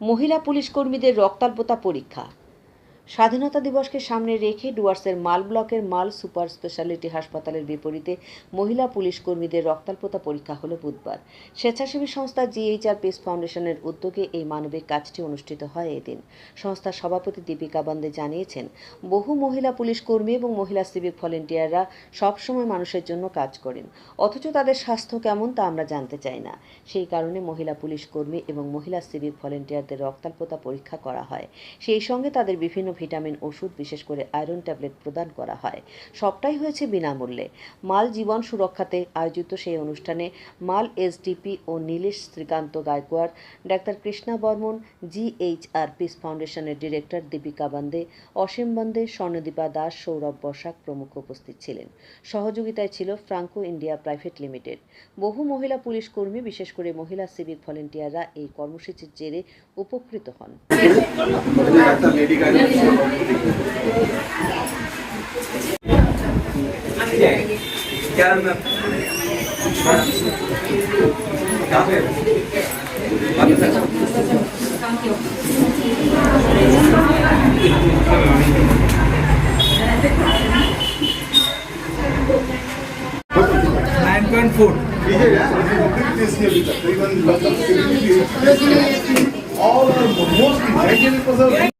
মহিলা পুলিশ কর্মীদের রক্তাল্পতা পরীক্ষা। স্বাধীনতা দিবসকে সামনে রেখে ডুয়ার্সের মাল ব্লকের মাল সুপার স্পেশালিটি হাসপাতালের বিপরীতে মহিলা পুলিশ কর্মীদের রক্তাল্পতা পরীক্ষা হলো বুধবার। স্বেচ্ছাসেবী সংস্থা জিএইচআর পিস ফাউন্ডেশনের উদ্যোগে এই মানবিক কাজটি অনুষ্ঠিত হয় এদিন। সংস্থার সভাপতি দীপিকা বান্দে জানিয়েছেন, বহু মহিলা পুলিশ কর্মী এবং মহিলা সিভিক ভলেন্টিয়াররা সবসময় মানুষের জন্য কাজ করেন, অথচ তাদের স্বাস্থ্য কেমন তা আমরা জানতে চাই না। সেই কারণে মহিলা পুলিশ কর্মী এবং মহিলা সিভিক ভলেন্টিয়ারদের রক্তাল্পতা পরীক্ষা করা হয়। সেই সঙ্গে তাদের বিভিন্ন ভিটামিন ওষুধ, বিশেষ করে আয়রন ট্যাবলেট প্রদান করা হয়। সবটাই হয়েছে বিনামূল্যে। মাল জীবন সুরক্ষাতে আয়োজিত সেই অনুষ্ঠানে Mal SDPO Nilesh Srikanth Gaikwad, doctor Krishna Barman GHR peace ফাউন্ডেশনের ডিরেক্টর দীপিকা বান্দে, অসীম বান্দে, স্বর্ণদীপা দাস, সৌরভ বসাক প্রমুখ উপস্থিত ছিলেন। সহযোগিতায় ছিল ফ্রাঙ্কো ইন্ডিয়া প্রাইভেট লিমিটেড। বহু মহিলা পুলিশ কর্মী, বিশেষ করে মহিলা সিভিক ভলেন্টিয়াররা এই কর্মসূচির জেরে উপকৃত হন। क्या मैं कहाँ पे nine point four all are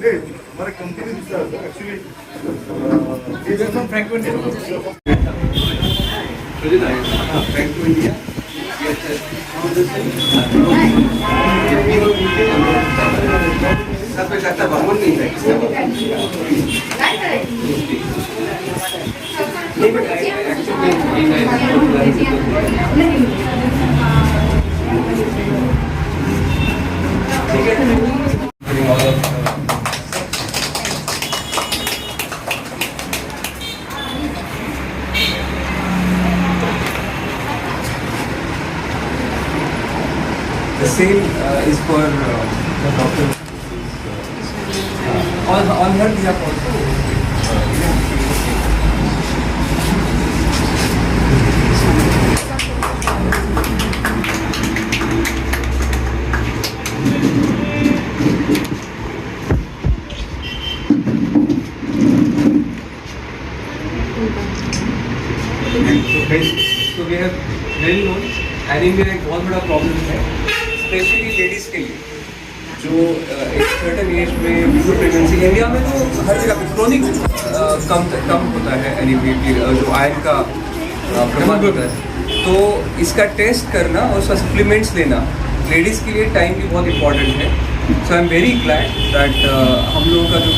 हमारे company sir actually from Franklin bank to India सब पे same uh, is for uh, the doctor. Uh, on, on her behalf also. तो we have well known anaemia एक बहुत बड़ा problem है specially ladies के लिए जो एक सर्टन एज में बिफोर प्रेगनेंसी इंडिया में तो हर जगह क्रोनिक कम कम होता है एनीमिया जो आयरन का प्रमाण होता है। तो इसका टेस्ट करना और उसका सप्लीमेंट्स लेना लेडीज़ के लिए टाइम भी बहुत इंपॉर्टेंट है। So I am very glad that हम लोगों का जो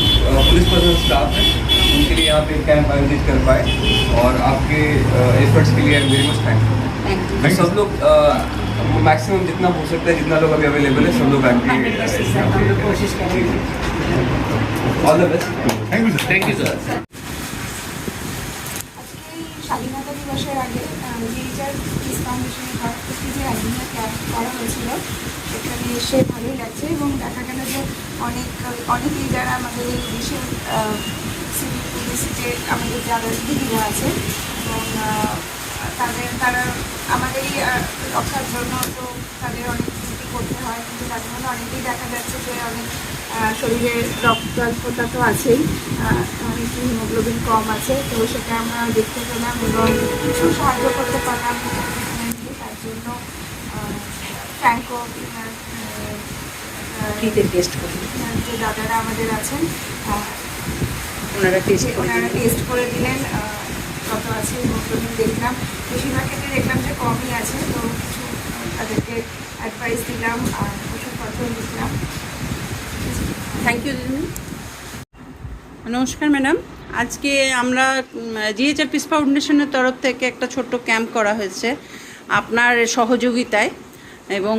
पुलिस पर्सनल स्टाफ है उनके लिए यहाँ पे कैंप आयोजित कर पाए और आपके एफर्ट्स के लिए I am very much thank you सब लोग मैक्सिमम जितना हो सकता है जितना लोग अभी अवेलेबल है सब लोग आके कोशिश करेंगे all the best thank you sir thank you sir আজকে এই স্বাধীনতা দিবসের আগে জিএইচআর পিস ফাউন্ডেশনের তরফ থেকে যে অ্যানিমিয়া ক্যাম্প করা হয়েছিল সেখানে এসে ভালোই লাগছে এবং দেখা গেল যে অনেক অনেকেই যারা আমাদের এই দেশের সিভিল পুলিশ যে আমাদের যারা দিদিরা আছে এবং আহ, তাদের তারা আমাদেরই রক্ষার জন্য তো তাদের অনেক ডিউটি করতে হয় কিন্তু তাদের মধ্যে অনেকেই দেখা যাচ্ছে যে অনেক আহ, শরীরে রক্তাল্পতা তো আছেই অনেক হিমোগ্লোবিন কম আছে তো সেটা আমরা দেখতে পেলাম এবং কিছু সাহায্য করতে পারলাম তার জন্য ফ্র্যাঙ্কো ফ্রিতে টেস্ট করি যে দাদারা আমাদের আছেন ওনারা টেস্ট করে ওনারা টেস্ট করে দিলেন কত আছে দেখলাম, বেশিরভাগ ক্ষেত্রে দেখলাম যে কমই আছে, তো কিছু তাদেরকে অ্যাডভাইস দিলাম আর ওষুধপত্র লিখলাম। থ্যাংক ইউ নমস্কার ম্যাডাম আজকে আমরা জিএচআর পিস ফাউন্ডেশনের তরফ থেকে একটা ছোট্ট ক্যাম্প করা হয়েছে আপনার সহযোগিতায় এবং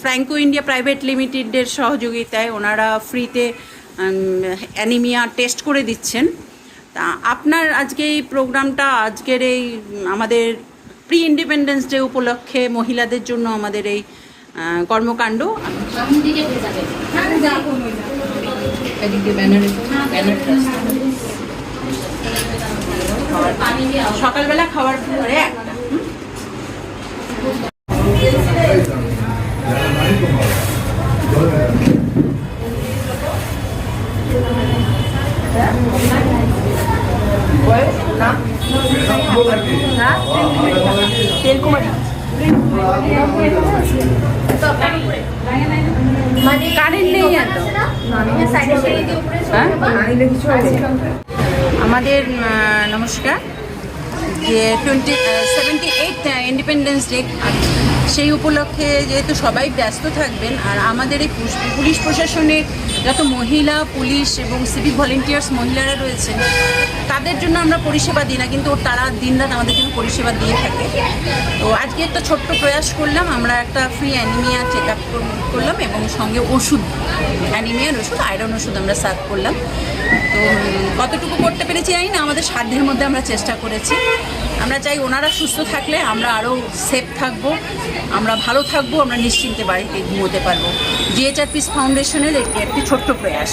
ফ্র্যাঙ্কো ইন্ডিয়া প্রাইভেট লিমিটেডের সহযোগিতায় ওনারা ফ্রিতে অ্যানিমিয়া টেস্ট করে দিচ্ছেন। তা আপনার আজকে এই প্রোগ্রামটা, আজকের এই, আমাদের প্রি ইন্ডিপেন্ডেন্স ডে উপলক্ষে মহিলাদের জন্য আমাদের এই কর্মকাণ্ড। সকালবেলা খাওয়ার পরে একটা। কারেন্ট নেই এত। হ্যাঁ? আমাদের নমস্কার। যে twenty seventy eight independence day সেই উপলক্ষে যেহেতু সবাই ব্যস্ত থাকবেন আর আমাদের এই পুশ- পুলিশ প্রশাসনের যত মহিলা, পুলিশ এবং সিভিক ভলেন্টিয়ার্স মহিলারা রয়েছেন, তাদের জন্য আমরা পরিষেবা দিই না, কিন্তু তারা দিনরাত আমাদের জন্য পরিষেবা দিয়ে থাকে। তো আজকে একটা ছোট্ট প্রয়াস করলাম, আমরা একটা ফ্রি অ্যানিমিয়া চেক আপ করলাম এবং সঙ্গে ওষুধ অ্যানিমিয়ার ওষুধ আয়রন ওষুধ আমরা সার্ভ করলাম। তো কতটুকু করতে পেরেছি জানি না, আমাদের সাধ্যের মধ্যে আমরা চেষ্টা করেছি। আমরা চাই ওনারা সুস্থ থাকলে আমরা আরও সেফ থাকব, আমরা ভালো থাকব, আমরা নিশ্চিন্তে বাড়িতে ঘুমোতে পারব। জিএচআর পিস ফাউন্ডেশনের একটি ছোট্ট প্রয়াস।